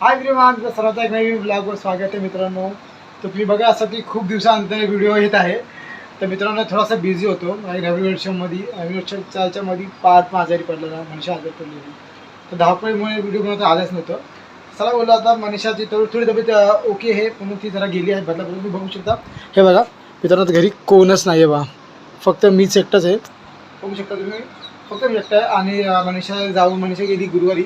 Hi everyone सर्वांचा एक नवीन ब्लॉगवर स्वागत आहे मित्रांनो. तर तुम्ही बघा असं की खूप दिवसानंतर व्हिडिओ येत आहे. तर मित्रांनो थोडासा बिझी होतो. आणि नवीन वर्षामध्ये नवीन वर्षाच्यामध्ये पाच आजारी पडलेला मनीषा आजारी पडलेली. तर धावपळीमुळे व्हिडिओ बनवता आलाच नव्हतं. चला बोललो आता मनीषाची तर थोडी तब्येत ओके आहे. म्हणून ती जरा गेली आहे. बदलापूर तुम्ही बघू शकता. हे बघा मित्रांनो घरी कोणच नाही आहे बा. फक्त मीच एकटाच आहे. बघू शकता तुम्ही. फक्त मी एकटा आहे. आणि मनीषा जाऊन मनीषा गेली गुरुवारी.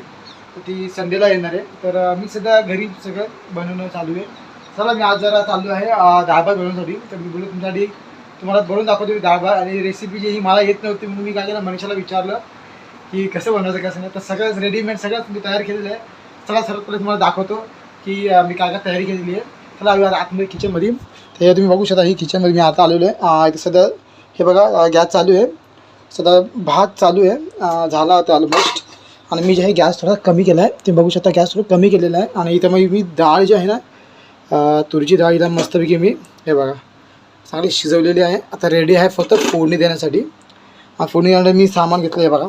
तर ती संडेला येणार आहे. तर मी सध्या घरी सगळं बनवणं चालू आहे. चला मी आज जरा चालू आहे अं, डाळ भात बनवण्यासाठी. तर मी बोलू तुमच्यासाठी तुम्हाला बनवून दाखवतो मी डाळ भात आणि रेसिपी जी ही मला येत नव्हती. म्हणून मी काय केलं मनीषाला विचारलं की कसं बनवायचं कसं नाही? तर सगळंच रेडीमेड सगळंच मी तयार केलेलं आहे. चला सर्वात पहिले तुम्हाला दाखवतो की मी काय काय तयारी केलेली आहे. चला आम्ही आतमध्ये किचनमध्ये तर तुम्ही बघू शकता ही किचनमध्ये मी आता आलेलो आहे. इथे सध्या हे बघा गॅस चालू आहे. सध्या भात चालू आहे. झाला आता ऑलमोस्ट आणि मी जे आहे गॅस थोडा कमी केला आहे. तुम्ही बघू शकता गॅस थोडं कमी केलेला आहे. आणि इथं मग मी डाळ जी आहे ना तुरीची डाळ इथं मस्तपैकी मी हे बघा चांगली शिजवलेली आहे. आता रेडी आहे फक्त फोडणी देण्यासाठी. फोडणी देण्यासाठी मी सामान घेतलं आहे बघा.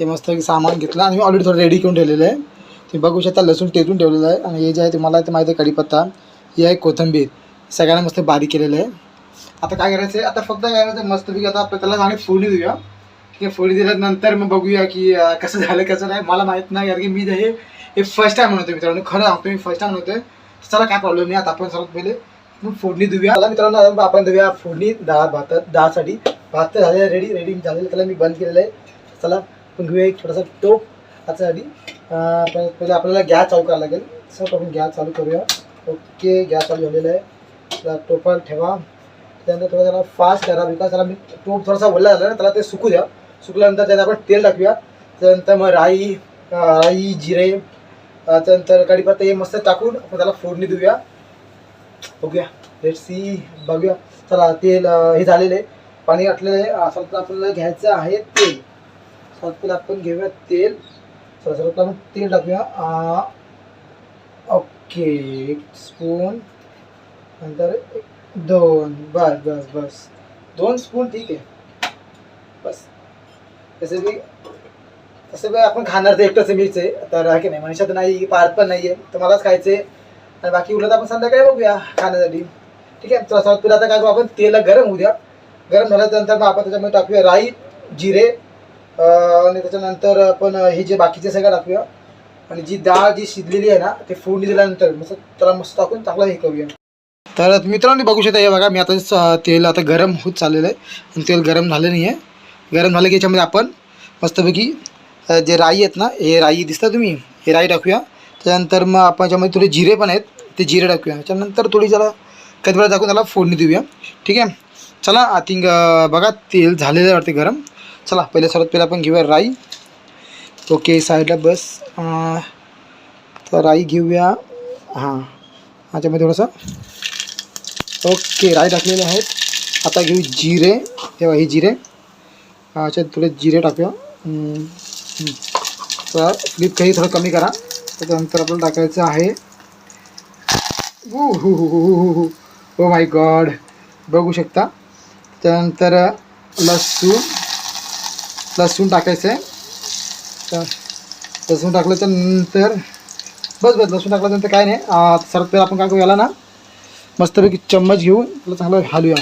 हे मस्तपैकी सामान घेतलं आणि मी ऑलरेडी थोडं रेडी करून ठेवलेलं आहे. तुम्ही बघू शकता लसूण टेचून ठेवलेलं आहे. आणि हे जे आहे तुम्हाला ते माहिती आहे कढीपत्ता. ही आहे कोथिंबीर. सगळ्यांना मस्त बारीक केलेलं आहे. आता काय करायचं आहे आता फक्त काय करायचं मस्तपैकी आता आपण त्याला चांगली फोडणी देऊया. ठीक आहे फोडणी दिल्यानंतर मग बघूया की अं, कसं झालं कसं नाही. मला माहीत नाही कारण की मी हे हे फर्स्ट टाइम म्हणतो मित्रांनो. खरं सांगतो मी फर्स्ट टाइम म्हणतोय चला काय प्रॉब्लेम नाही. आता आपण सर्वात पहिले मग फोडणी देऊया चला मित्रांनो आता आपण देऊया फोडणी डाळ भात डाळसाठी भात तर झालेलं रेडी रेडी झालेलं. त्याला मी बंद केलेलं आहे. चला आपण घेऊया एक छोटासा टोप त्याच्यासाठी अं, प- पहिले आपल्याला गॅस चालू करायला लागेल. सर आपण गॅस चालू करूया. ओके गॅस चालू झालेला आहे. त्याला टोपात ठेवा. त्यानंतर थोडं त्याला फास्ट करा बिकॉज त्याला मी टोप थोडासा ओला झाला ना त्याला ते सुकू द्या. सुकल्यानंतर त्यात आपण तेल टाकूया. त्यानंतर मग राई राई जिरे त्यानंतर कढीपत्ता हे मस्त टाकून आपण त्याला फोडणी देऊया. बघूया. लेट सी बघूया. चला तेल हे झालेलं. आहे पाणी घातलेलं आहे. असं आपल्याला घ्यायचं आहे तेल. सर्वात आपण घेऊया तेल. चला सर्वात आपण तेल टाकूया. ओके. एक स्पून नंतर एक दोन. बस बस बस. दोन स्पून ठीक आहे. बस. तसं बी तसं बी आपण खाणार तर एकटंच मीच आहे. तर आहे की नाही? मनीषा तर नाही पार्थ पण नाही आहे तर मलाच खायचं आहे आणि बाकी उलट आपण संध्याकाळी बघूया खाण्यासाठी. ठीक आहे? तर तुला आता काय करू? आपण तेल गरम होऊ द्या. गरम झाल्यानंतर मग आपण त्याच्यामध्ये टाकूया राई जिरे आणि त्याच्यानंतर आपण हे जे बाकीचे सगळं टाकूया. आणि जी डाळ जी शिजलेली आहे ना ते फोडणी दिल्यानंतर मस्त त्याला मस्त टाकून चांगलं हे करूया. तर मित्रांनो बघू शकता हे बघा मी आता तेल आता गरम होत चाललेलं आहे. आणि तेल गरम झालं नाही आहे. गरम झालं की याच्यामध्ये आपण मस्तपैकी जे राई आहेत ना हे राई दिसता तुम्ही? हे राई टाकूया. त्याच्यानंतर मग आपण याच्यामध्ये थोडे जिरे पण आहेत ते जिरे टाकूया. त्याच्यानंतर थोडी जरा काही वेळा टाकून त्याला फोडणी देऊया. ठीक आहे? चला आय थिंक बघा तेल झालेलं वाटते गरम. चला पहिले सर्वात पहिला आपण घेऊया राई. ओके साईडला बस. तर राई घेऊया. हां ह्याच्यामध्ये थोडंसं. ओके राई टाकलेले आहेत. आता घेऊ जिरे. तेव्हा हे जिरे. अच्छा थोडे जिरे टाकूया. तर फ्लिप काही थोडं कमी करा. त्याच्यानंतर आपल्याला टाकायचं आहे. ओ माय गॉड बघू शकता. त्यानंतर लसूण लसूण टाकायचं आहे तर लसूण टाकल्याच्या नंतर बस बस लसूण टाकल्यानंतर काय नाही. आ, सर्वात पहिला आपण काय करू याला ना मस्तपैकी चम्मच घेऊन त्याला चांगलं घालूया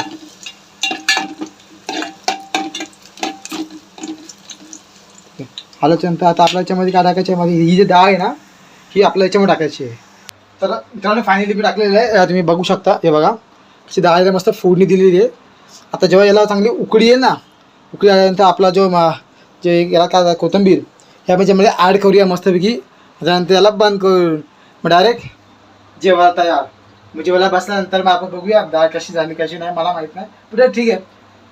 आल्याच्यानंतर आता आपल्या याच्यामध्ये काय टाकायचं आहे? मध्ये ही जी डाळ आहे ना ही आपल्या याच्यामध्ये टाकायची आहे. तर मित्रांनो फायनली मी टाकलेलं आहे. तुम्ही बघू शकता हे बघा. अशी डाळ मस्त फोडणी दिलेली आहे. आता जेव्हा याला चांगली उकडी येईल ना उकळी आल्यानंतर आपला जो मा- जे याला काय कोथिंबीर ह्या म्हणजे याच्यामध्ये ॲड करूया मस्तपैकी. त्यानंतर याला बंद करून मग डायरेक्ट जेवायला तयार. मग जेवायला बसल्यानंतर मग आपण बघूया डाळ कशी झाली कशी नाही मला माहीत नाही. पण ठीक आहे.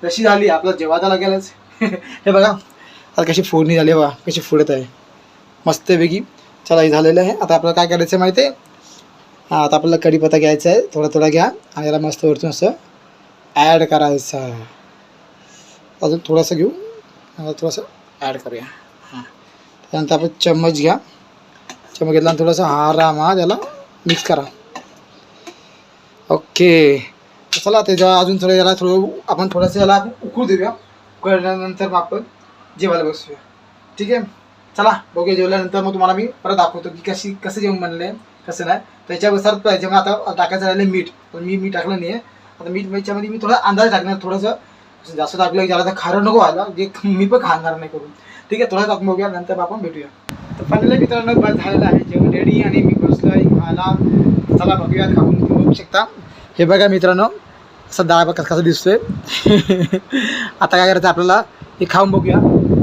जशी झाली आपलं जेवायला लागेलच. हे बघा. आता कशी फोडणी झाली बा कशी फोडत आहे. मस्तपैकी चला हे झालेलं आहे. आता आपल्याला काय करायचं आहे माहिती आहे हां आता आपल्याला कढीपत्ता घ्यायचा आहे. थोडा थोडा घ्या. आणि याला मस्त वरतून असं ॲड करायचं अजून थोडंसं घेऊ. थोडंसं ॲड करूया. हां. त्यानंतर आपण चम्मच घ्या. चम्मच घेतला थोडंसं आरामात याला मिक्स करा. ओके. चला त्याच्या अजून थोडं याला थोडं आपण थोडंसं याला उकळू देऊया. उकळल्यानंतर मग आपण जेवायला बसूया. ठीक आहे? चला बघूया जेवल्यानंतर मग तुम्हाला मी परत दाखवतो की कशी कसं जेवण आहे कसं नाही. त्याच्यानुसार जेव्हा आता टाकायचं राहिलं मीठ. पण मी मीठ टाकलं नाही आता मीठ याच्यामध्ये मी थोडा अंदाज टाकणार थोडंसं जास्त टाकलं ज्याला तर खारं नको व्हायला जे मी पण खाणार नाही करून. ठीक आहे? थोडं टाकून बघूया नंतर आपण भेटूया. तर फायनली मित्रांनो बस झालेलं आहे जेवण रेडी आणि मी बसलो आहे खायला. चला बघूया खाऊन बघू शकता. हे बघा मित्रांनो असं डाळ कसं कसं दिसतोय. आता काय करायचं आपल्याला? हे खाऊन बघूया.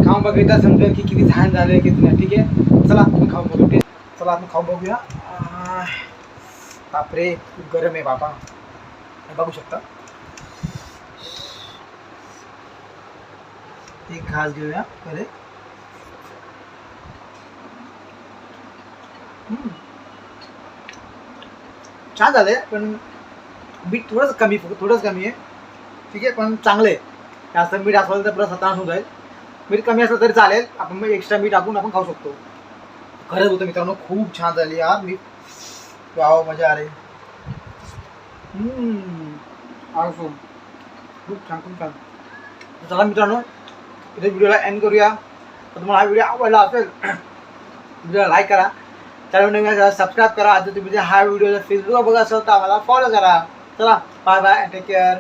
खाऊन बघितलं समजेल की किती झाड झालं किती नाही. ठीक आहे? चला आपण खाऊन बघू ठीक चला आपण खाऊन बघूया. बापरे खूप गरम आहे बाबा. हे बघू शकता. एक घास घेऊया अरे. छान झालंय पण मीठ थोडंच कमी थोडंच कमी आहे. ठीक आहे पण चांगलं आहे. जास्त मीठ असलं तर परत सताना होऊन जाईल. मीठ कमी असलं तरी चालेल. आपण मग एक्स्ट्रा मीठ टाकून आपण खाऊ शकतो. खरंच होतं मित्रांनो खूप छान झाली यार मी वाव मजा अरे हम्म. खूप छान खूप छान. चला मित्रांनो इथे व्हिडिओला एंड करूया. तर तुम्हाला हा व्हिडिओ आवडला असेल व्हिडिओला लाईक करा. चॅनल नवीन सबस्क्राईब करा. आता तुम्ही जर हा व्हिडिओ जर फेसबुकवर बघा असेल तर आम्हाला फॉलो करा. चला बाय बाय टेक केअर